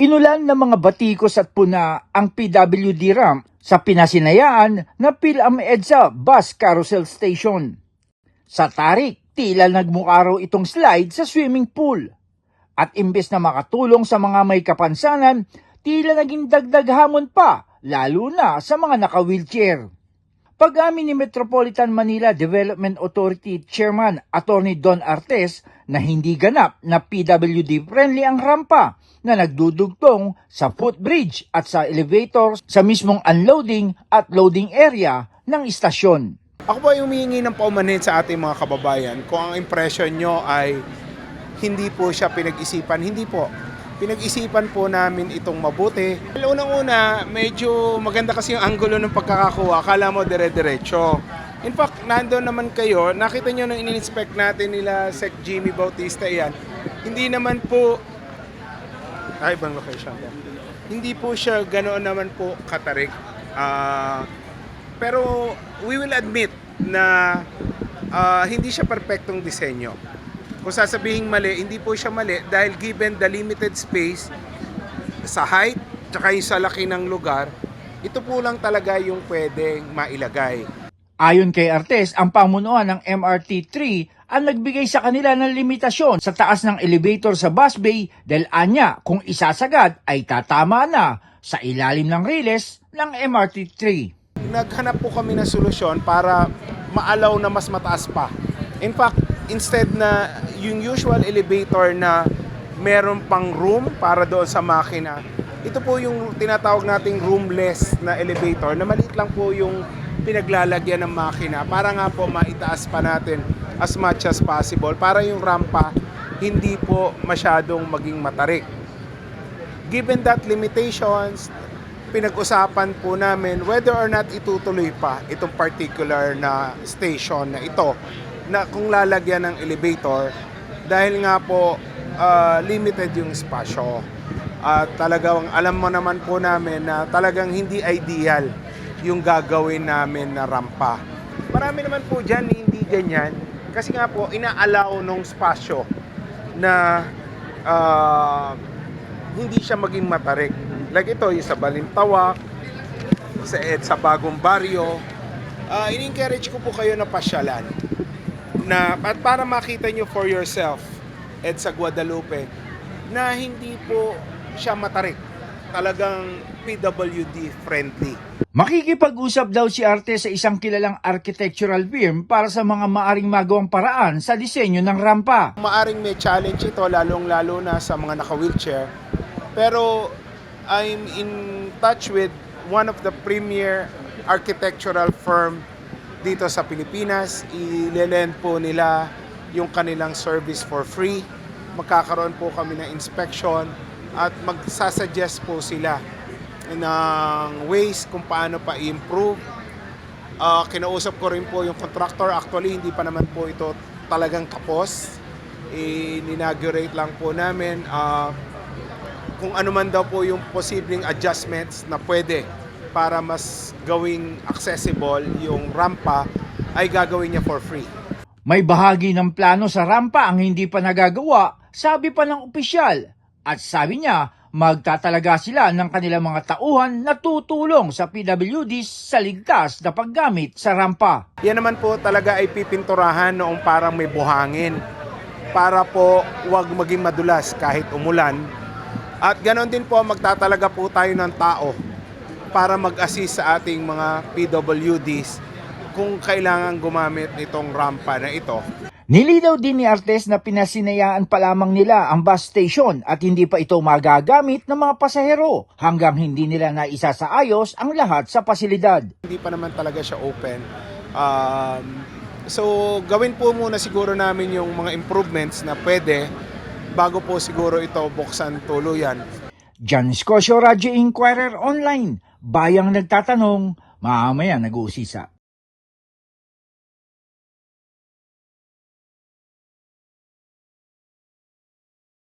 Inulan ng mga batikos at puna ang PWD ramp sa pinasinayaan na Pilam EDSA Bus Carousel Station. Sa tarik, tila nagmukaraw itong slide sa swimming pool. At imbes na makatulong sa mga may kapansanan, tila naging dagdag hamon pa, lalo na sa mga naka-wheelchair. Pag-amin ni Metropolitan Manila Development Authority Chairman Attorney Don Artes na hindi ganap na PWD friendly ang rampa na nagdudugtong sa footbridge at sa elevator sa mismong unloading at loading area ng istasyon. Ako po ay humihingi ng paumanhin sa ating mga kababayan kung ang impression nyo ay hindi po siya pinag-isipan. Hindi po. Pinag-isipan po namin itong mabuti. Well, Unang-una, medyo maganda kasi yung angulo ng pagkakakuha. Akala mo dire-diretso. In fact, nandoon naman kayo, nakita nyo nung in-inspect natin nila Sec Jimmy Bautista yan. Hindi naman po ay, ibang location po. Hindi po siya ganoon naman po katarik. Ah, pero we will admit na ah, hindi siya perpektong disenyo. Kung sasabihin mali, hindi po siya mali dahil given the limited space sa height, tsaka yung sa laki ng lugar, ito po lang talaga yung pwedeng mailagay. Ayon kay Artes, ang pamunuan ng MRT3 ang nagbigay sa kanila ng limitasyon sa taas ng elevator sa bus bay dahil anya kung isasagad ay tatama na sa ilalim ng riles ng MRT3. naghanap po kami ng solusyon para maalaw na mas mataas pa. In fact, instead na yung usual elevator na meron pang room para doon sa makina, ito po yung tinatawag nating roomless na elevator na maliit lang po yung pinaglalagyan ng makina para nga po maitaas pa natin as much as possible para yung rampa hindi po masyadong maging matarik. Given that limitations, pinag-usapan po namin whether or not itutuloy pa itong particular na station na ito na kung lalagyan ng elevator dahil nga po ah, limited yung espasyo. At talagang alam mo naman po namin na talagang hindi ideal yung gagawin namin na rampa. Marami naman po dyan hindi ganyan kasi nga po inaalaw nung espasyo na ah, hindi siya maging matarik. Like ito, yung sa Balintawak, sa sa Bagong Baryo, uh, in-encourage ko po kayo na pasyalan. Na, at para makita nyo for yourself, Ed sa Guadalupe, na hindi po siya matarik. Talagang PWD friendly. Makikipag-usap daw si Artes sa isang kilalang architectural firm para sa mga maaring magawang paraan sa disenyo ng rampa. Maaring may challenge ito, lalong-lalo na sa mga naka-wheelchair. Pero I'm in touch with one of the premier architectural firm dito sa Pilipinas. Ilelend po nila yung kanilang service for free. Magkakaroon po kami ng inspection at magsasuggest po sila ng ways kung paano pa i-improve Ah, kinausap ko rin po yung contractor. Actually, hindi pa naman po ito talagang tapos. I-inaugurate lang po namin. Ah, kung ano man daw po yung posibleng adjustments na pwede para mas gawing accessible yung rampa ay gagawin niya for free. May bahagi ng plano sa rampa ang hindi pa nagagawa, sabi pa ng opisyal. At sabi niya, magtatalaga sila ng kanilang mga tauhan na tutulong sa PWD sa ligtas na paggamit sa rampa. Yan naman po talaga ay pipinturahan noong parang may buhangin para po wag maging madulas kahit umulan. At ganon din po magtatalaga po tayo ng tao para mag-assist sa ating mga PWDs kung kailangan gumamit nitong rampa na ito. Nilinaw din ni Artes na pinasinayaan pa lamang nila ang bus station at hindi pa ito magagamit ng mga pasahero hanggang hindi nila naisasaayos ang lahat sa pasilidad. Hindi pa naman talaga siya open. Um, so gawin po muna siguro namin yung mga improvements na pwede bago po siguro ito buksan tuluyan. John Scosio, Radyo Inquirer Online. Bayang nagtatanong, mamaya nag-uusisa.